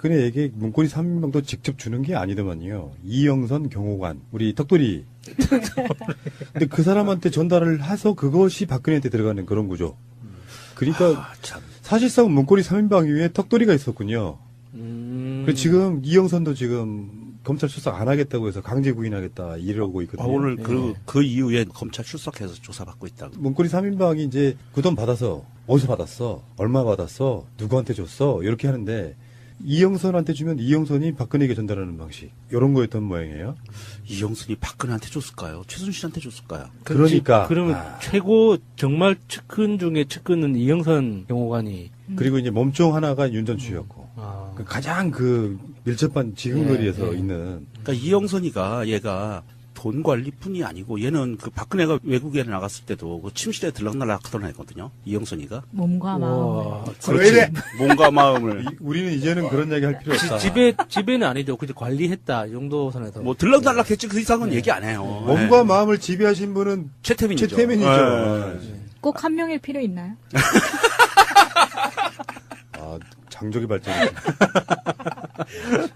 박근혜에게 문고리 3인방도 직접 주는 게 아니더만요. 이영선 경호관, 우리 턱돌이. 근데 그 사람한테 전달을 해서 그것이 박근혜한테 들어가는 그런 구조. 그러니까 아, 참. 사실상 문고리 3인방 위에 턱돌이가 있었군요. 음. 그 지금 이영선도 지금 검찰 수사 안 하겠다고 해서 강제 구인하겠다 이러고 아, 있거든요. 오늘 네. 그, 그 이후에 검찰 출석해서 조사받고 있다고. 문고리 3인방이 이제 그 돈 받아서 어디서 받았어? 얼마 받았어? 누구한테 줬어? 이렇게 하는데 이영선한테 주면 이영선이 박근혜에게 전달하는 방식 이런 거였던 모양이에요. 이영순이 박근혜한테 줬을까요? 최순실한테 줬을까요? 그러니까. 그러면 아. 최고 정말 측근 중에 측근은 이영선 경호관이 그리고 이제 몸종 하나가 윤전추였고 아, 그 가장 그 밀접한 지근거리에서 네, 네. 있는 그러니까 이영선이가 얘가 돈 관리뿐이 아니고 얘는 그 박근혜가 외국에 나갔을 때도 그 침실에 들락날락 하던 애거든요. 이영선이가. 몸과. 왜 이래? 몸과 마음을. 이- 우리는 이제는 그런 이야기 할 필요 없다. 지- 집에 집에는 아니죠. 그냥 관리했다 이 정도 선에서 뭐 들락날락 했지 그 이상은 네. 얘기 안 해요. 몸과 네. 마음을 지배하신 분은 최태민이죠. 최태민이죠. 네. 꼭 한 명일 필요 있나요? 아, 장족의 발전.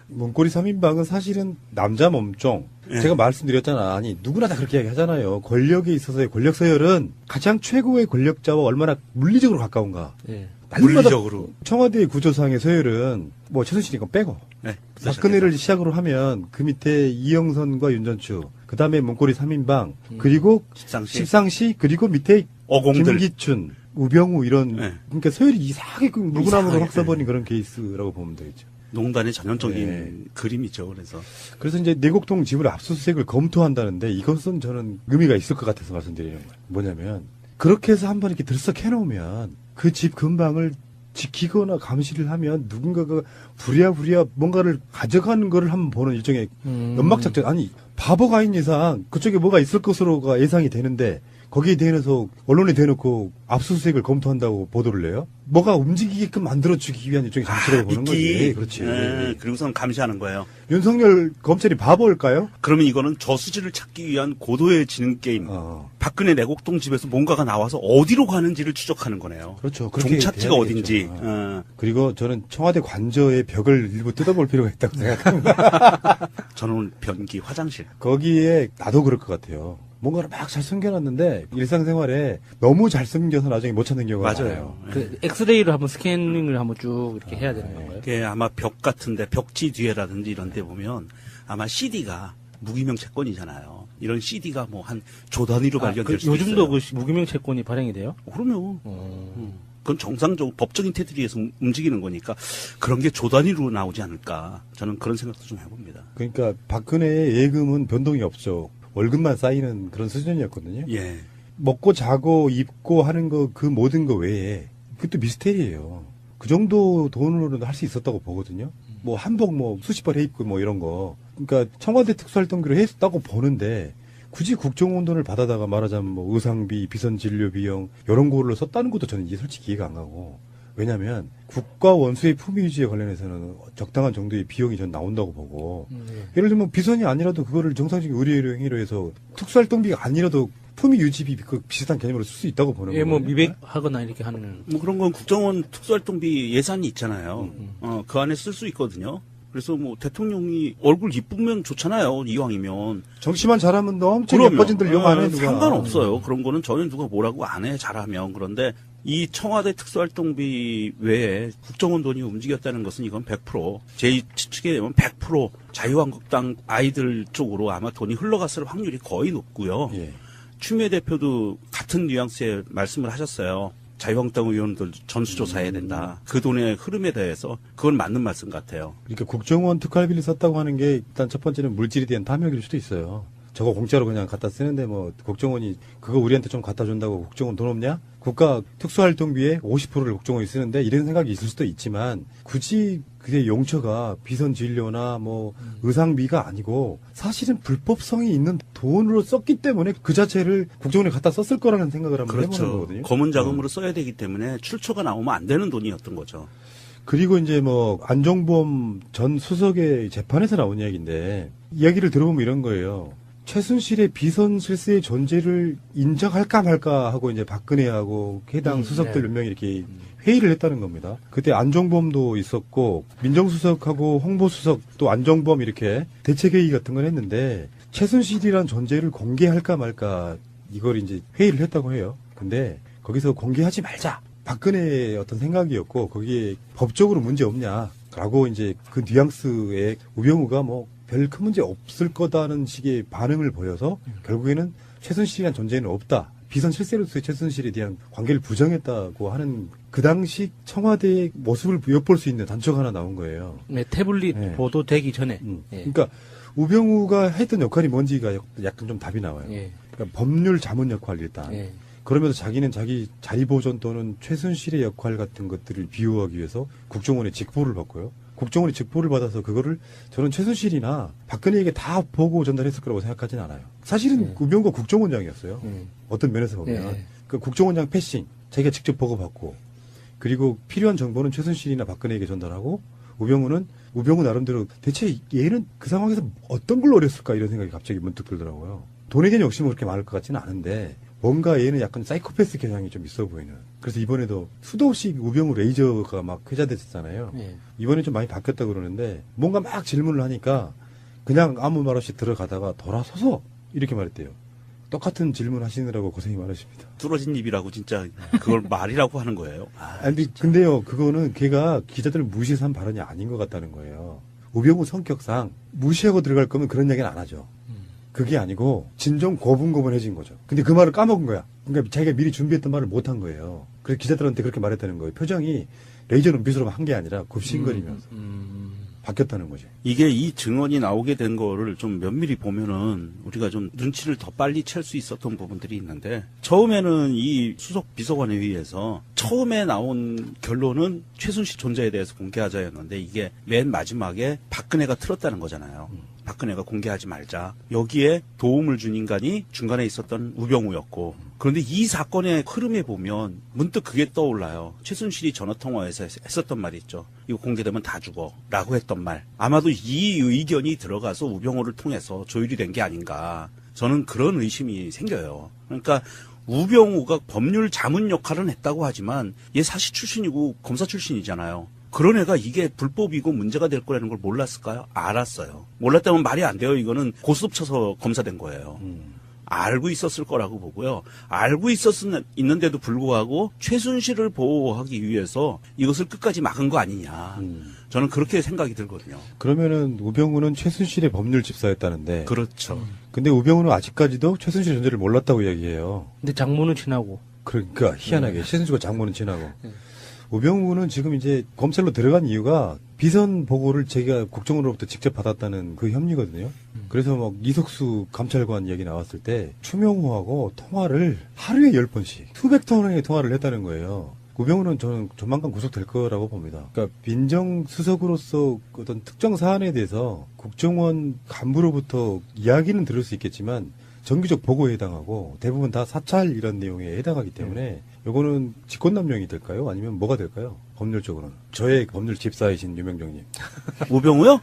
문고리 3인방은 사실은 남자 몸종. 예. 제가 말씀드렸잖아. 아니, 누구나 다 그렇게 얘기하잖아요. 권력에 있어서의 권력 서열은 가장 최고의 권력자와 얼마나 물리적으로 가까운가. 예. 물리적으로. 청와대 구조상의 서열은 뭐 최순실이건 빼고 네. 박근혜를 시작으로 하면 그 밑에 이영선과 윤전추, 그 다음에 문고리 3인방, 그리고 십상시. 십상시, 그리고 밑에 어공들. 김기춘, 우병우 이런 네. 그러니까 서열이 이상하게 그 물구나무로 확 써버린 그런 케이스라고 보면 되겠죠. 농단의 전형적인 네. 그림이죠. 그래서 그래서 이제 내곡동 지분 압수수색을 검토한다는데 이것은 저는 의미가 있을 것 같아서 말씀드리는 거예요. 뭐냐면 그렇게 해서 한번 이렇게 들썩 해놓으면 그 집 근방을 지키거나 감시를 하면 누군가가 부랴부랴 뭔가를 가져가는 거를 한번 보는 일종의 음. 연막 작전 아니 바보가 아닌 이상 그쪽에 뭐가 있을 것으로가 예상이 되는데 거기에 대해서 언론에 대놓고 압수수색을 검토한다고 보도를 해요? 뭐가 움직이게끔 만들어주기 위한 일종의 장치라고 보는 거지. 그렇지. 네, 그리고선 감시하는 거예요. 윤석열 검찰이 바보일까요? 그러면 이거는 저수지를 찾기 위한 고도의 지능 게임. 어, 박근혜 내곡동 집에서 뭔가가 나와서 어디로 가는지를 추적하는 거네요. 그렇죠. 종착지가 어딘지. 되겠죠. 어. 그리고 저는 청와대 관저의 벽을 일부 뜯어볼 필요가 있다고 생각합니다. 저는 변기 화장실. 거기에 나도 그럴 것 같아요. 뭔가를 막 잘 숨겨놨는데 일상생활에 너무 잘 숨겨서 나중에 못 찾는 경우가 맞아요. 많아요. 그 엑스레이를 한번 스캐닝을 한번 쭉 이렇게 해야 되는 건가요? 이게 아마 벽 같은데 벽지 뒤에라든지 이런 데 보면 아마 CD가 무기명 채권이잖아요. 이런 CD가 뭐 한 조 단위로 아, 발견될 그 수도 요즘도 있어요. 그 무기명 채권이 발행이 돼요? 그러면 어. 음. 그건 정상적으로 법적인 테두리에서 움- 움직이는 거니까 그런 게 조 단위로 나오지 않을까 저는 그런 생각도 좀 해봅니다. 그러니까 박근혜의 예금은 변동이 없죠. 월급만 쌓이는 그런 수준이었거든요. 예. 먹고 자고 입고 하는 거 그 모든 거 외에 그것도 미스테리예요. 그 정도 돈으로는 할 수 있었다고 보거든요. 뭐 한복 뭐 수십 벌 해입고 뭐 이런 거. 그러니까 청와대 특수활동비로 했다고 보는데 굳이 국정원 돈을 받아다가 말하자면 뭐 의상비, 비선 진료 비용 이런 거로 썼다는 것도 저는 이게 솔직히 이해가 안 가고. 왜냐면 국가 원수의 품위 유지에 관련해서는 적당한 정도의 비용이 전 나온다고 보고 네. 예를 들면 비선이 아니라도 그거를 정상적인 의료 행위로 해서 특수활동비가 아니라도 품위 유지비 그 비슷한 개념으로 쓸 수 있다고 보는 예, 뭐. 미백하거나 이렇게 하는 뭐 그런 건 국정원 특수활동비 예산이 있잖아요. 음. 어, 그 안에 쓸 수 있거든요. 그래서 뭐 대통령이 얼굴 이쁘면 좋잖아요. 이왕이면. 정치만 잘하면 너 엄청 그럼요. 예뻐진들 어, 누가 상관없어요. 그런 거는 전혀 누가 뭐라고 안 해. 잘하면. 그런데 이 청와대 특수활동비 외에 국정원 돈이 움직였다는 것은 이건 100%. 제 추측에 되면 100% 자유한국당 아이들 쪽으로 아마 돈이 흘러갔을 확률이 거의 높고요. 예. 추미애 대표도 같은 뉘앙스의 말씀을 하셨어요. 자유한국당 의원들 전수조사해야 된다. 그 돈의 흐름에 대해서 그건 맞는 말씀 같아요. 그러니까 국정원 특활비를 썼다고 하는 게 일단 첫 번째는 물질에 대한 탐욕일 수도 있어요. 저거 공짜로 그냥 갖다 쓰는데 뭐 국정원이 그거 우리한테 좀 갖다 준다고 국정원 돈 없냐? 국가 특수활동비의 50%를 국정원이 쓰는데 이런 생각이 있을 수도 있지만 굳이 그게 용처가 비선 진료나 뭐 의상비가 아니고 사실은 불법성이 있는 돈으로 썼기 때문에 그 자체를 국정원에 갖다 썼을 거라는 생각을 한번 해보는 그렇죠. 거거든요. 검은 자금으로 써야 되기 때문에 출처가 나오면 안 되는 돈이었던 거죠. 그리고 이제 뭐 안종범 전 수석의 재판에서 나온 이야기인데 이야기를 들어보면 이런 거예요. 최순실의 비선 실세의 존재를 인정할까 말까 하고 이제 박근혜하고 해당 음, 수석들 네. 몇 명이 이렇게 회의를 했다는 겁니다. 그때 안종범도 있었고 민정수석하고 홍보수석 또 안종범 이렇게 대책회의 같은 걸 했는데 최순실이란 존재를 공개할까 말까 이걸 이제 회의를 했다고 해요. 근데 거기서 공개하지 말자. 박근혜의 어떤 생각이었고 거기에 법적으로 문제 없냐라고 이제 그 뉘앙스에 우병우가 뭐 별 큰 문제 없을 거다는 식의 반응을 보여서 결국에는 최순실이란 존재는 없다. 비선 실세로서의 최순실에 대한 관계를 부정했다고 하는 그 당시 청와대의 모습을 엿볼 수 있는 단초가 하나 나온 거예요. 네, 태블릿 네. 보도되기 전에. 음. 예. 그러니까 우병우가 했던 역할이 뭔지가 약간 좀 답이 나와요. 예. 그러니까 법률 자문 역할 일단. 예. 그러면서 자기는 자기 자리 보존 또는 최순실의 역할 같은 것들을 비호하기 위해서 국정원의 직보를 받고요. 국정원의 직보를 받아서 그거를 저는 최순실이나 박근혜에게 다 보고 전달했을 거라고 생각하진 않아요. 사실은 네. 우병우가 국정원장이었어요. 음. 어떤 면에서 보면 네. 그 국정원장 패싱 자기가 직접 보고받고 그리고 필요한 정보는 최순실이나 박근혜에게 전달하고 우병우는 우병우 나름대로 대체 얘는 그 상황에서 어떤 걸 노렸을까 이런 생각이 갑자기 문득 들더라고요. 돈에겐 욕심은 그렇게 많을 것 같지는 않은데 뭔가 얘는 약간 사이코패스 경향이 좀 있어 보이는. 그래서 이번에도 수도 없이 우병우 레이저가 막 회자됐었잖아요. 예. 이번에 좀 많이 바뀌었다 그러는데 뭔가 막 질문을 하니까 그냥 아무 말 없이 들어가다가 돌아서서 이렇게 말했대요. 똑같은 질문 하시느라고 고생이 많으십니다. 뚫어진 입이라고 진짜 그걸 말이라고 하는 거예요. 아, 아니, 근데- 근데요, 그거는 걔가 기자들을 무시해서 한 발언이 아닌 것 같다는 거예요. 우병우 성격상 무시하고 들어갈 거면 그런 얘기는 안 하죠. 그게 아니고 진정 고분고분해진 거죠. 근데 그 말을 까먹은 거야. 그러니까 자기가 미리 준비했던 말을 못 한 거예요. 그래서 기자들한테 그렇게 말했다는 거예요. 표정이 레이저 눈빛으로 한 게 아니라 굽신거리면서 음. 바뀌었다는 거지. 이게 이 증언이 나오게 된 거를 좀 면밀히 보면은 우리가 좀 눈치를 더 빨리 챌 수 있었던 부분들이 있는데 처음에는 이 수석 비서관에 의해서 처음에 나온 결론은 최순실 존재에 대해서 공개하자였는데 이게 맨 마지막에 박근혜가 틀었다는 거잖아요. 박근혜가 공개하지 말자. 여기에 도움을 준 인간이 중간에 있었던 우병우였고 그런데 이 사건의 흐름에 보면 문득 그게 떠올라요. 최순실이 전화통화에서 했- 했었던 말이 있죠. 이거 공개되면 다 죽어. 라고 했던 말. 아마도 이 의견이 들어가서 우병우를 통해서 조율이 된 게 아닌가. 저는 그런 의심이 생겨요. 그러니까 우병우가 법률 자문 역할은 했다고 하지만 얘 사시 출신이고 검사 출신이잖아요. 그런 애가 이게 불법이고 문제가 될 거라는 걸 몰랐을까요? 알았어요. 몰랐다면 말이 안 돼요. 이거는 고스톱 쳐서 검사된 거예요. 알고 있었을 거라고 보고요. 알고 있었는 있는데도 불구하고 최순실을 보호하기 위해서 이것을 끝까지 막은 거 아니냐. 저는 그렇게 생각이 들거든요. 그러면은 우병우는 최순실의 법률 집사였다는데. 그렇죠. 근데 우병우는 아직까지도 최순실의 존재를 몰랐다고 이야기해요. 근데 장모는 친하고. 그러니까 희한하게 최순실과 장모는 친하고 우병우는 지금 이제 검찰로 들어간 이유가 비선 보고를 제가 국정원으로부터 직접 받았다는 그 혐의거든요. 그래서 막 이석수 감찰관 얘기 나왔을 때 추명호하고 통화를 하루에 열 번씩 수백 통화의 통화를 했다는 거예요. 우병우는 저는 조만간 구속될 거라고 봅니다. 그러니까 민정수석으로서 어떤 특정 사안에 대해서 국정원 간부로부터 이야기는 들을 수 있겠지만 정기적 보고에 해당하고 대부분 다 사찰 이런 내용에 해당하기 때문에 요거는 직권남용이 될까요? 아니면 뭐가 될까요? 법률적으로는. 저의 법률 집사이신 유명정님. 우병우요?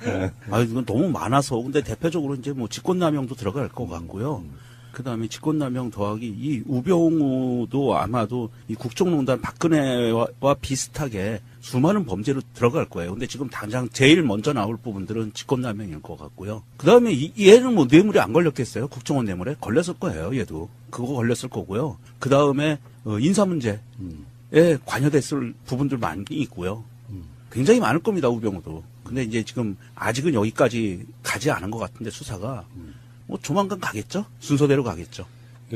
아, 이건 너무 많아서. 근데 대표적으로 이제 뭐 직권남용도 들어갈 것 같고요. 그 다음에 직권남용 더하기 이 우병우도 아마도 이 국정농단 박근혜와 비슷하게 수많은 범죄로 들어갈 거예요. 근데 지금 당장 제일 먼저 나올 부분들은 직권남용일 것 같고요. 그 다음에 얘는 뭐 뇌물이 안 걸렸겠어요? 국정원 뇌물에? 걸렸을 거예요, 얘도. 그거 걸렸을 거고요. 그 다음에 어, 인사 문제에 관여됐을 부분들 많이 있고요. 굉장히 많을 겁니다, 우병우도. 근데 이제 지금 아직은 여기까지 가지 않은 것 같은데 수사가 뭐 조만간 가겠죠? 순서대로 가겠죠.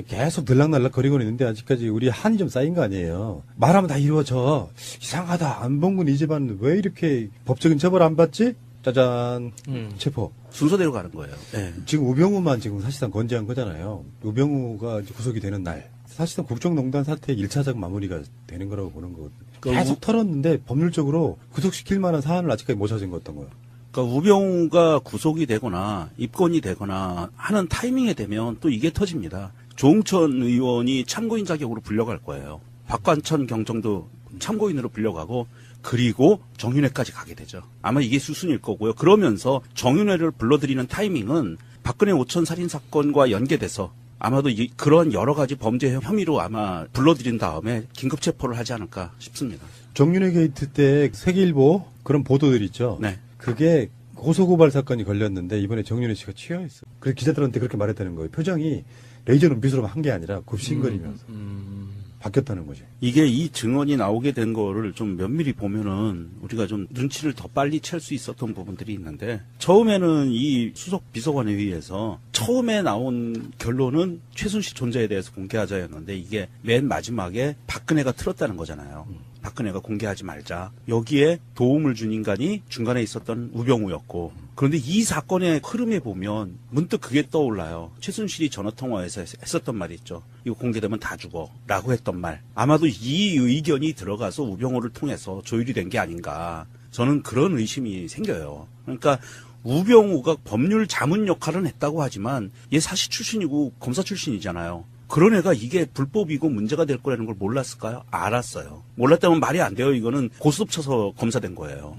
계속 들락날락 거리고 있는데 아직까지 우리 한이 좀 쌓인 거 아니에요. 말하면 다 이루어져. 이상하다. 안봉근 이 집안은 왜 이렇게 법적인 처벌 안 받지? 짜잔. 음. 체포. 순서대로 가는 거예요. 예. 지금 우병우만 지금 사실상 건재한 거잖아요. 우병우가 이제 구속이 되는 날. 사실상 국정농단 사태의 1차적 마무리가 되는 거라고 보는 거거든요. 계속 털었는데 법률적으로 구속시킬 만한 사안을 아직까지 못 찾은 것 같던 거예요. 그러니까 우병우가 구속이 되거나 입건이 되거나 하는 타이밍에 되면 또 이게 터집니다. 조홍천 의원이 참고인 자격으로 불려갈 거예요. 박관천 경정도 참고인으로 불려가고 그리고 정윤회까지 가게 되죠. 아마 이게 수순일 거고요. 그러면서 정윤회를 불러들이는 타이밍은 박근혜 오천 살인 사건과 연계돼서 아마도 이, 그런 여러 가지 범죄 혐의로 아마 불러들인 다음에 긴급 체포를 하지 않을까 싶습니다. 정윤회 게이트 때 세계일보 그런 보도들 있죠. 네. 그게 고소고발 사건이 걸렸는데 이번에 정윤회 씨가 취하했어. 그래서 기자들한테 그렇게 말했다는 거예요. 표정이 레이저 눈빛으로 한 게 아니라 굽신거리면서 음, 바뀌었다는 거죠. 이게 이 증언이 나오게 된 거를 좀 면밀히 보면은 우리가 좀 눈치를 더 빨리 챌 수 있었던 부분들이 있는데 처음에는 이 수석 비서관 회의에서 처음에 나온 결론은 최순실 존재에 대해서 공개하자였는데 이게 맨 마지막에 박근혜가 틀었다는 거잖아요. 박근혜가 공개하지 말자. 여기에 도움을 준 인간이 중간에 있었던 우병우였고 그런데 이 사건의 흐름에 보면 문득 그게 떠올라요. 최순실이 전화통화에서 했- 했었던 말이 있죠. 이거 공개되면 다 죽어. 라고 했던 말. 아마도 이 의견이 들어가서 우병우를 통해서 조율이 된 게 아닌가. 저는 그런 의심이 생겨요. 그러니까 우병우가 법률 자문 역할은 했다고 하지만 얘 사시 출신이고 검사 출신이잖아요. 그런 애가 이게 불법이고 문제가 될 거라는 걸 몰랐을까요? 알았어요. 몰랐다면 말이 안 돼요. 이거는 고스톱 쳐서 검사된 거예요.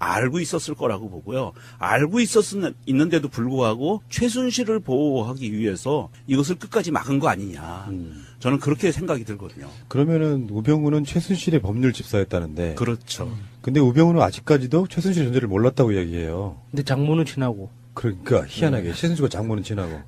알고 있었을 거라고 보고요. 알고 있었는 있는데도 불구하고 최순실을 보호하기 위해서 이것을 끝까지 막은 거 아니냐. 저는 그렇게 생각이 들거든요. 그러면은 우병우는 최순실의 법률 집사였다는데. 그렇죠. 근데 우병우는 아직까지도 최순실 존재를 몰랐다고 이야기해요. 근데 장모는 친하고. 그러니까 희한하게 최순실과 장모는 친하고.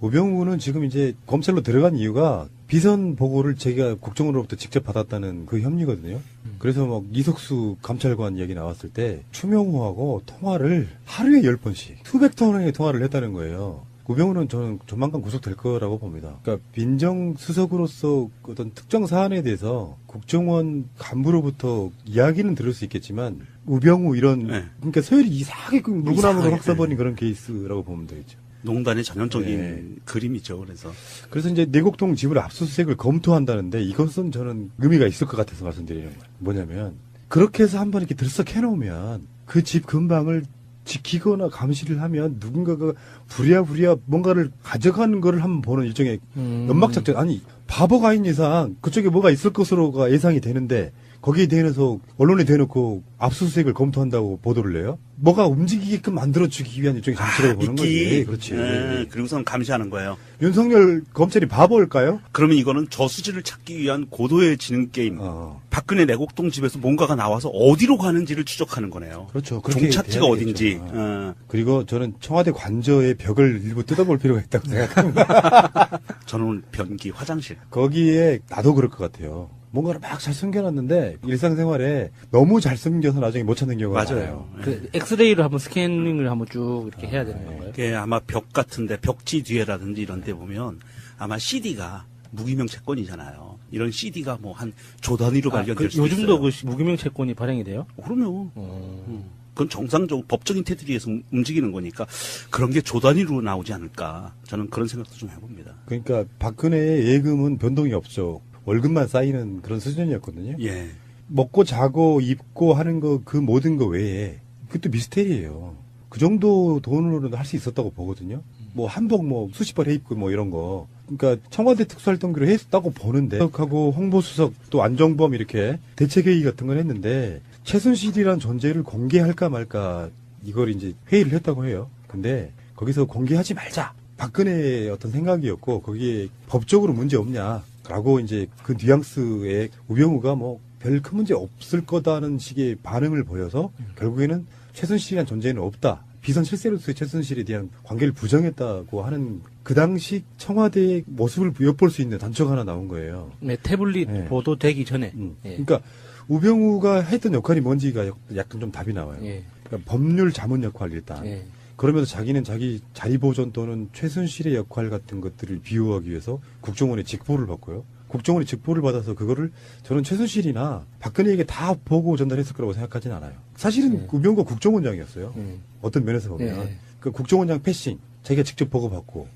우병우는 지금 이제 검찰로 들어간 이유가 비선 보고를 제가 국정원으로부터 직접 받았다는 그 혐의거든요. 그래서 막 이석수 감찰관 얘기 나왔을 때 추명호하고 통화를 하루에 열 번씩 수백 통화의 통화를 했다는 거예요. 우병우는 저는 조만간 구속될 거라고 봅니다. 그러니까 민정수석으로서 어떤 특정 사안에 대해서 국정원 간부로부터 이야기는 들을 수 있겠지만 우병우 이런 네. 그러니까 서열이 이상하게 그 물구나무로 이상하게, 확 써버린 그런 케이스라고 보면 되겠죠. 농단의 전형적인 네. 그림이죠. 그래서 그래서 이제 내곡동 집을 압수수색을 검토한다는데 이것은 저는 의미가 있을 것 같아서 말씀드리는 거예요. 뭐냐면 그렇게 해서 한번 이렇게 들썩 해놓으면 그 집 근방을 지키거나 감시를 하면 누군가가 부랴부랴 뭔가를 가져가는 거를 한번 보는 일종의 음. 연막작전 아니 바보가 아닌 이상 그쪽에 뭐가 있을 것으로가 예상이 되는데 거기에 대해서 언론에 대놓고 압수수색을 검토한다고 보도를 내요? 뭐가 움직이게끔 만들어주기 위한 일종의 장치라고 보는 거지. 미끼. 그렇지. 네, 그리고선 감시하는 거예요. 윤석열 검찰이 바보일까요? 그러면 이거는 저수지를 찾기 위한 고도의 지능 게임. 어. 박근혜 내곡동 집에서 뭔가가 나와서 어디로 가는지를 추적하는 거네요. 그렇죠. 종착지가 어딘지. 어. 어, 그리고 저는 청와대 관저의 벽을 일부 뜯어볼 필요가 있다고 생각합니다. 저는 변기 화장실. 거기에 나도 그럴 것 같아요. 뭔가를 막 잘 숨겨놨는데 일상생활에 너무 잘 숨겨서 나중에 못 찾는 경우가 맞아요. 많아요. 그 엑스레이로 한번 스캐닝을 한번 쭉 이렇게 해야 되는 건가요? 그게 아마 벽 같은데 벽지 뒤에라든지 이런 데 보면 아마 CD가 무기명 채권이잖아요. 이런 CD가 뭐 한 조 단위로 아, 발견될 그 수도 요즘도 있어요. 그 시- 무기명 채권이 발행이 돼요? 그러면 어. 음. 그건 정상적 법적인 테두리에서 움- 움직이는 거니까 그런 게 조 단위로 나오지 않을까 저는 그런 생각도 좀 해봅니다. 그러니까 박근혜의 예금은 변동이 없죠. 월급만 쌓이는 그런 수준이었거든요. 예. 먹고 자고 입고 하는 거 그 모든 거 외에 그것도 미스테리예요. 그 정도 돈으로는 할 수 있었다고 보거든요. 뭐 한복 뭐 수십 벌 해입고 뭐 이런 거. 그러니까 청와대 특수활동비로 했다고 보는데 하고 홍보수석 또 안정범 이렇게 대책회의 같은 걸 했는데 최순실이란 존재를 공개할까 말까 이걸 이제 회의를 했다고 해요. 근데 거기서 공개하지 말자. 박근혜의 어떤 생각이었고 거기에 법적으로 문제 없냐 라고 이제 그 뉘앙스에 우병우가 뭐 별 큰 문제 없을 거다는 식의 반응을 보여서 결국에는 최순실이란 존재는 없다. 비선 실세로서의 최순실에 대한 관계를 부정했다고 하는 그 당시 청와대의 모습을 엿볼 수 있는 단초가 하나 나온 거예요. 네, 태블릿 네. 보도되기 전에. 음. 예. 그러니까 우병우가 했던 역할이 뭔지가 약간 좀 답이 나와요. 예. 그러니까 법률 자문 역할 일단. 예. 그러면서 자기는 자기 자리 보존 또는 최순실의 역할 같은 것들을 비호하기 위해서 국정원의 직보를 받고요. 국정원의 직보를 받아서 그거를 저는 최순실이나 박근혜에게 다 보고 전달했을 거라고 생각하진 않아요. 사실은 네. 우병우가 국정원장이었어요. 음. 어떤 면에서 보면 네. 그 국정원장 패싱 자기가 직접 보고 받고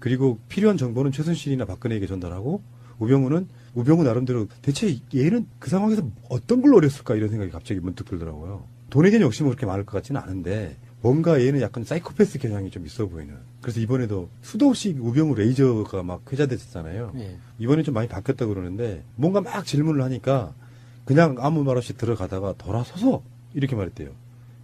그리고 필요한 정보는 최순실이나 박근혜에게 전달하고 우병우는 우병우 나름대로 대체 얘는 그 상황에서 어떤 걸 노렸을까 이런 생각이 갑자기 문득 들더라고요. 돈에 대한 욕심은 그렇게 많을 것 같지는 않은데 뭔가 얘는 약간 사이코패스 경향이 좀 있어 보이는. 그래서 이번에도 수도 없이 우병우 레이저가 막 회자됐었잖아요. 예. 이번에 좀 많이 바뀌었다 그러는데 뭔가 막 질문을 하니까 그냥 아무 말 없이 들어가다가 돌아서서 이렇게 말했대요.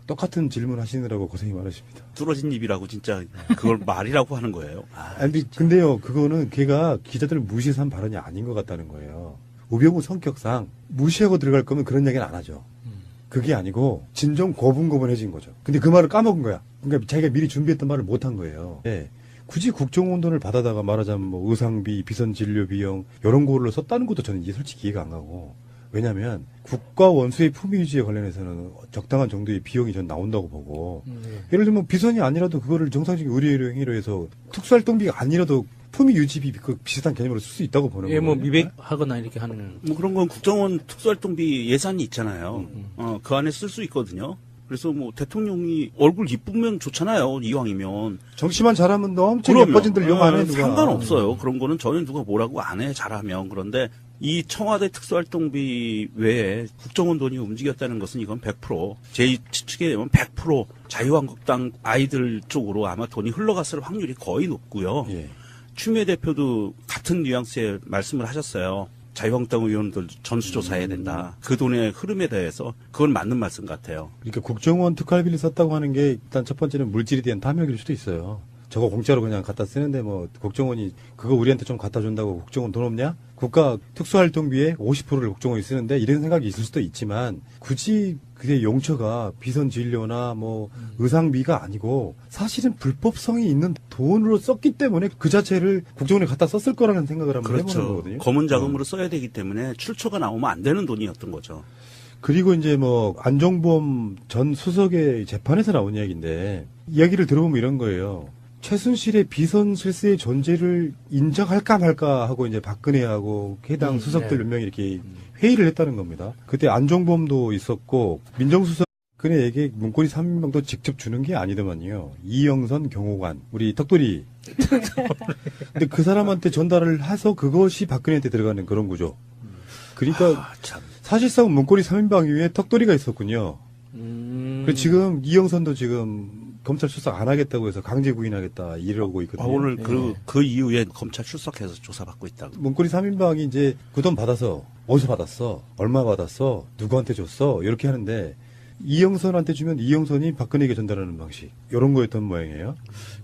똑같은 질문 하시느라고 고생이 많으십니다. 뚫어진 입이라고 진짜 그걸 말이라고 하는 거예요. 아, 아니, 근데, 근데요, 그거는 걔가 기자들을 무시해서 한 발언이 아닌 것 같다는 거예요. 우병우 성격상 무시하고 들어갈 거면 그런 얘기는 안 하죠. 그게 아니고 진정 고분고분해진 거죠. 근데 그 말을 까먹은 거야. 그러니까 자기가 미리 준비했던 말을 못한 거예요. 예. 굳이 국정원 돈을 받아다가 말하자면 뭐 의상비, 비선 진료 비용 이런 거를 썼다는 것도 저는 이게 솔직히 이해가 안 가고 왜냐하면 국가 원수의 품위 유지에 관련해서는 적당한 정도의 비용이 전 나온다고 보고 네. 예를 들면 비선이 아니라도 그거를 정상적인 의료 행위로 해서 특수활동비가 아니라도 품위 유지비 그 비슷한 개념으로 쓸 수 있다고 보는 예, 거예요. 뭐 미백하거나 이렇게 하는 뭐 그런 건 국정원 특수활동비 예산이 있잖아요. 음, 어, 그 안에 쓸 수 있거든요. 그래서 뭐 대통령이 얼굴 이쁘면 좋잖아요. 이왕이면. 정치만 잘하면 너 엄청 그럼요. 예뻐진들 욕 안 해 어, 누가. 상관없어요. 그런 거는 전혀 누가 뭐라고 안 해. 잘하면. 그런데 이 청와대 특수활동비 외에 국정원 돈이 움직였다는 것은 이건 100%. 제 추측에 되면 100% 자유한국당 아이들 쪽으로 아마 돈이 흘러갔을 확률이 거의 높고요. 예. 추미애 대표도 같은 뉘앙스의 말씀을 하셨어요. 자유한국당 의원들 전수조사해야 된다. 그 돈의 흐름에 대해서 그건 맞는 말씀 같아요. 그러니까 국정원 특활비를 썼다고 하는 게 일단 첫 번째는 물질에 대한 탐욕일 수도 있어요. 저거 공짜로 그냥 갖다 쓰는데 뭐 국정원이 그거 우리한테 좀 갖다 준다고 국정원 돈 없냐? 국가 특수활동비의 50%를 국정원이 쓰는데 이런 생각이 있을 수도 있지만 굳이 그게 용처가 비선 진료나 뭐 의상비가 아니고 사실은 불법성이 있는 돈으로 썼기 때문에 그 자체를 국정원에 갖다 썼을 거라는 생각을 한번 해보는 그렇죠. 거거든요. 검은 자금으로 써야 되기 때문에 출처가 나오면 안 되는 돈이었던 거죠. 그리고 이제 뭐 안종범 전 수석의 재판에서 나온 이야기인데 이야기를 들어보면 이런 거예요. 최순실의 비선 실세의 존재를 인정할까 말까 하고 이제 박근혜하고 해당 음, 수석들 네. 몇 명이 이렇게 회의를 했다는 겁니다. 그때 안종범도 있었고 민정수석 그네에게 문고리 3인방도 직접 주는 게 아니더만요. 이영선 경호관, 우리 턱돌이. 근데 그 사람한테 전달을 해서 그것이 박근혜한테 들어가는 그런 구조. 그러니까 아, 참. 사실상 문고리 3인방 위에 턱돌이가 있었군요. 음. 그리고 지금 이영선도 지금 검찰 출석 안 하겠다고 해서 강제 구인하겠다 이러고 아, 있거든요. 오늘 네. 그, 그 이후에 검찰 출석해서 조사받고 있다고. 문고리 3인방이 이제 그 돈 받아서 어디서 받았어? 얼마 받았어? 누구한테 줬어? 이렇게 하는데 이영선한테 주면 이영선이 박근혜에게 전달하는 방식. 이런 거였던 모양이에요.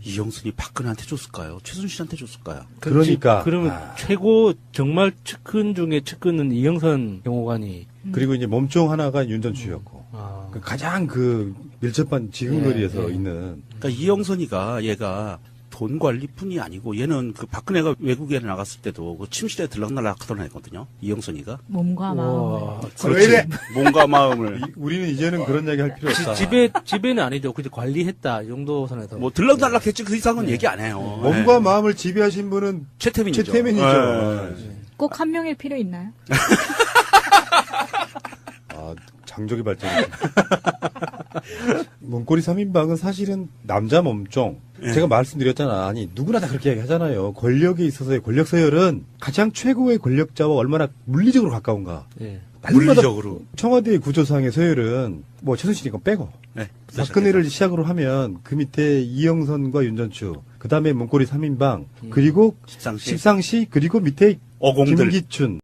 이영순이 박근혜한테 줬을까요? 최순실한테 줬을까요? 그러니까. 그러면 아. 최고 정말 측근 중에 측근은 이영선 경호관이 그리고 이제 몸종 하나가 윤 전 추였고. 아, 그 가장 그 밀접한 지근거리에서 네, 네. 있는 그러니까 이영선이가 얘가 돈 관리뿐이 아니고 얘는 그 박근혜가 외국에 나갔을 때도 그 침실에 들락날락 하던 애거든요. 이영선이가. 몸과 마음을. 와, 왜 이래? 몸과 마음을 이- 우리는 이제는 그런 이야기 할 필요 없다. 집에 집에는 아니죠. 그냥 관리했다 이 정도 선에서. 뭐 들락날락했지 그 이상은 얘기 안 해요. 몸과 네. 마음을 지배하신 분은 최태민이죠. 최태민이죠. 네. 꼭 한 명일 필요 있나요? 아, 장족의 발전. 문고리 3인방은 사실은 남자 몸종. 예. 제가 말씀드렸잖아. 아니, 누구나 다 그렇게 얘기 하잖아요. 권력에 있어서의 권력 서열은 가장 최고의 권력자와 얼마나 물리적으로 가까운가. 예. 물리적으로. 청와대의 구조상의 서열은 뭐 최순실 이 건 빼고 네. 박근혜를 시작으로 하면 그 밑에 이영선과 윤전추, 그 다음에 문고리 3인방, 그리고 십상시 십상시, 그리고 밑에 어공들. 김기춘,